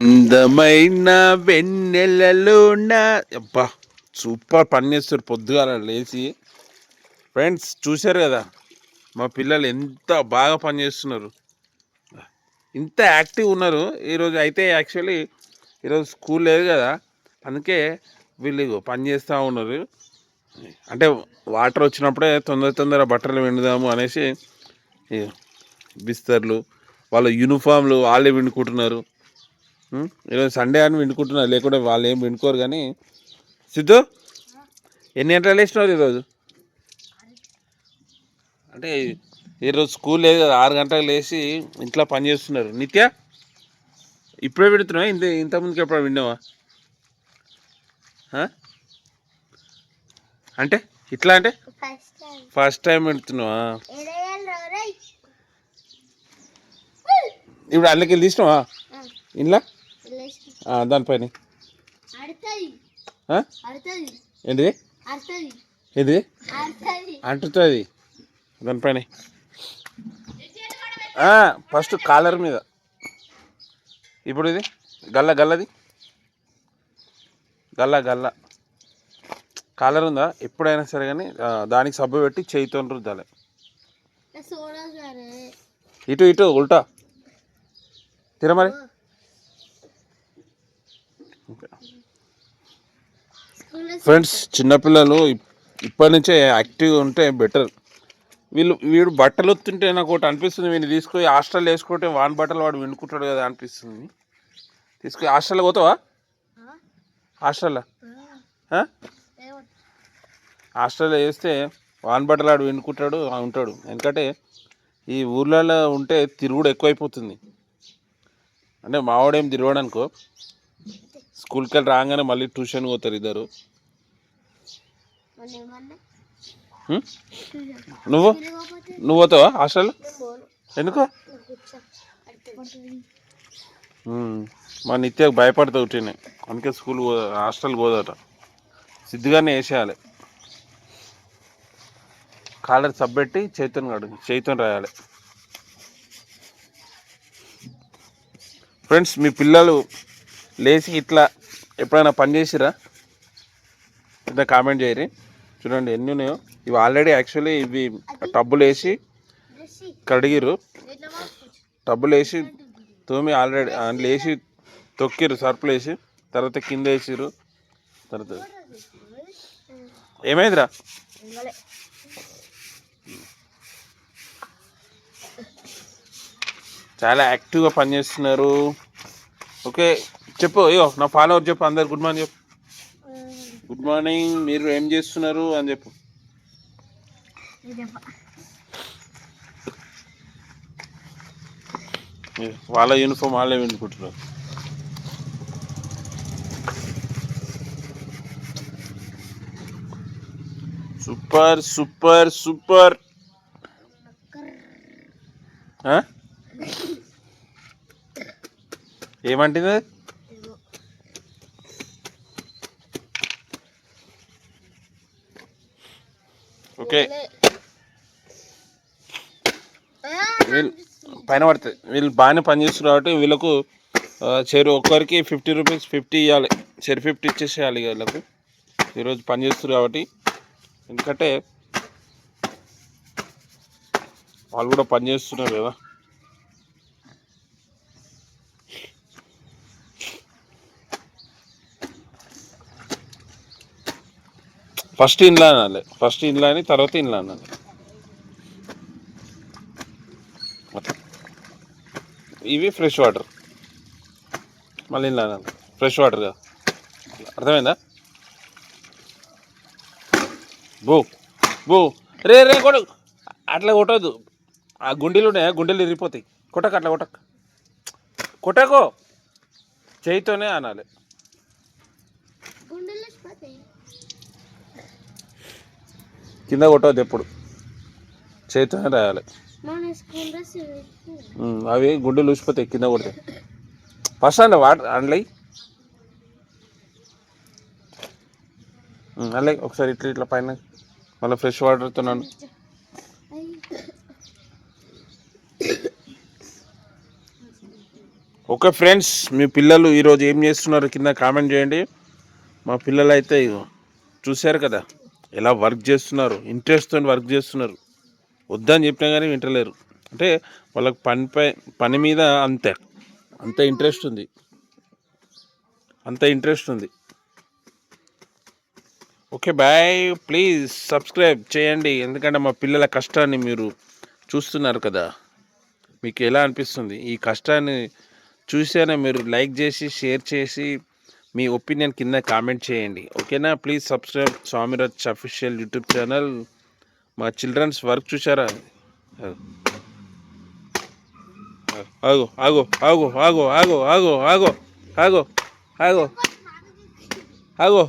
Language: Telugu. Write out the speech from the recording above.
అందమైన వెన్నెలలోన. అబ్బా సూపర్ పని చేస్తారు పొద్దుగాల లేచి. ఫ్రెండ్స్ చూశారు కదా మా పిల్లలు ఎంత బాగా పని చేస్తున్నారు ఇంత యాక్టివ్ ఉన్నారు. ఈరోజు అయితే యాక్చువల్లీ ఈరోజు స్కూల్ లేదు కదా. అందుకే వీళ్ళు పని చేస్తూ ఉన్నారు. అంటే వాటర్ వచ్చినప్పుడే తొందర తొందర బట్టలు విండుదాము అనేసి బిస్తర్లు వాళ్ళ యూనిఫామ్లు వాళ్ళే విండుకుంటున్నారు. ఈరోజు సండే అని విండుకుంటున్నారు లేకుంటే వాళ్ళు ఏం విండుకోరు కానీ. సిద్ధు ఎన్ని గంటలు లేచినారు ఈరోజు? అంటే ఈరోజు స్కూల్ లేదు కదా ఆరు గంటలకు లేచి ఇంట్లో పని చేస్తున్నారు. నిత్య ఇప్పుడే విడుతున్నావా ఇంత ఇంతకుముందుకు ఎప్పుడు విన్నావా? అంటే ఇట్లా అంటే? ఫస్ట్ టైం రై ఇప్పుడు అందులోకి వెళ్ళి తీసినావా ఇంట్లో దానిపైన ఏంటిది? ఆడుతుంది అంటుతుంది. దానిపైన ఫస్ట్ కాలర్ మీద. ఇప్పుడు ఇది? గల్ల గల్లది? గల్ల గల్ల. కాలర్ ఉందా? ఎప్పుడైనా సరే కానీ దానికి సబ్బు పెట్టి చేయితో రుద్దాలి. ఇటు ఇటు ఉల్టా. తిర మరి స్కూల్లో ఫ్రెండ్స్ చిన్నపిల్లలు ఇప్- ఇప్పటి నుంచే యాక్టివ్గా ఉంటే బెటర్ వీళ్ళు వీడు బట్టలు వస్తుంటే నాకు ఒకటి అనిపిస్తుంది వీడిని తీసుకొని హాస్టల్ వేసుకుంటే వాన్ బట్టలు వాడు వినుకుంటాడు కదా అనిపిస్తుంది. తీసుకొని హాస్టల్లో పోతావా? హాస్టల్లో? హాస్టల్లో వేస్తే వాన్ బట్టలు వాడు వినుకుంటాడు ఉంటాడు. ఎందుకంటే ఈ ఊర్లలో ఉంటే తిరుగుడు ఎక్కువైపోతుంది. అంటే మావాడేం తిరగడు అనుకో స్కూల్కి వెళ్ళి రాగానే మళ్ళీ ట్యూషన్ పోతారు ఇద్దరు? నువ్వు? నువ్వు పోతావా హాస్టల్? ఎందుకు. మా నిత్యకు భయపడతా ఉట్టినే. అందుకే స్కూల్ హాస్టల్ పోదట. సిద్ధిగానే వేసేయాలి. కాలర్ సబ్బెట్టి చేతిని కడుగు చేతిని రాయాలి. ఫ్రెండ్స్ మీ పిల్లలు లేచి ఇట్లా ఎప్పుడైనా పని చేసిరా? ఇట్లా కామెంట్ చేయరి. చూడండి ఎన్ని ఉన్నాయో. ఇవి ఆల్రెడీ యాక్చువల్లీ ఇవి టబ్బులు వేసి కడిగిరు టబ్బులు వేసి తోమి ఆల్రెడీ అందులో వేసి తొక్కిరు సర్పులు వేసి తర్వాత కింద వేసిరు తర్వాత ఏమైందిరా? చాలా యాక్టివ్గా పనిచేస్తున్నారు. ఓకే. చెప్పు అయ్యో నా ఫాలోవర్ చెప్పు అందరు గుడ్ మార్నింగ్ చెప్పు. గుడ్ మార్నింగ్ మీరు ఏం చేస్తున్నారు అని చెప్పు. వాళ్ళ యూనిఫామ్ వాళ్ళే వినుకుంటున్నారు. Super super super? ఏమంటుంది ఓకే. వీళ్ళు పైన పడుతుంది వీళ్ళు బాగానే పనిచేస్తారు కాబట్టి వీళ్ళకు చెరు ఒక్కరికి ఫిఫ్టీ రూపీస్ ఫిఫ్టీ ఇవ్వాలి చెరు ఫిఫ్టీ ఇచ్చేసేయాలి వీళ్ళకు. ఈరోజు పని చేస్తారు కాబట్టి. ఎందుకంటే వాళ్ళు కూడా పని చేస్తున్నారు కదా. ఫస్ట్ ఇంట్లో అనాలి. ఫస్ట్ ఇంట్లో అని తర్వాత ఇంట్లో అనాలి. ఇవి ఫ్రెష్ వాటర్. మళ్ళీ ఇంట్లో అనాలి. ఫ్రెష్ వాటర్ అర్థమైందా? బో బో. రే రే కొడు అట్లా కొట్టద్దు. ఆ గుండెలు ఉన్నాయా? గుండెలు ఇరిగిపోతాయి. కొట్టక అట్లా కొట్టక. కొట్టకో. చేయితోనే అనాలి గుండెలు పోతాయి కింద కొట్టవద్దు ఎప్పుడు. చేతితోనే రాయాలి. అవి గుండెలు ఊసిపోతాయి కింద కొడితే. ఫస్ట్ అండి వాటర్ అండ్లై అల్లే ఒకసారి ఇట్లా ఇట్లా పైన. మళ్ళీ ఫ్రెష్ వాటర్తో నన్ను. ఓకే ఫ్రెండ్స్ మీ పిల్లలు ఈరోజు ఏం చేస్తున్నారు కింద కామెంట్ చేయండి. మా పిల్లలు అయితే చూశారు కదా? ఎలా వర్క్ చేస్తున్నారు? ఇంట్రెస్ట్తో వర్క్ చేస్తున్నారు. వద్దని చెప్పినా కానీ వింటలేరు. అంటే వాళ్ళకి పనిపై పని మీద అంతే. అంత ఇంట్రెస్ట్ ఉంది. అంత ఇంట్రెస్ట్ ఉంది. Okay bye. ప్లీజ్ సబ్స్క్రైబ్ చేయండి. ఎందుకంటే మా పిల్లల కష్టాన్ని మీరు చూస్తున్నారు కదా. మీకు ఎలా అనిపిస్తుంది? ఈ కష్టాన్ని చూసేనే మీరు లైక్ చేసి షేర్ చేసి మీ ఒపీనియన్ కింద కామెంట్ చేయండి ఓకేనా please subscribe Swamiraj official YouTube channel మా చిల్డ్రన్స్ వర్క్ చూసారా ఆగో ఆగో ఆగో ఆగో ఆగో ఆగో ఆగో ఆగో ఆగో ఆగో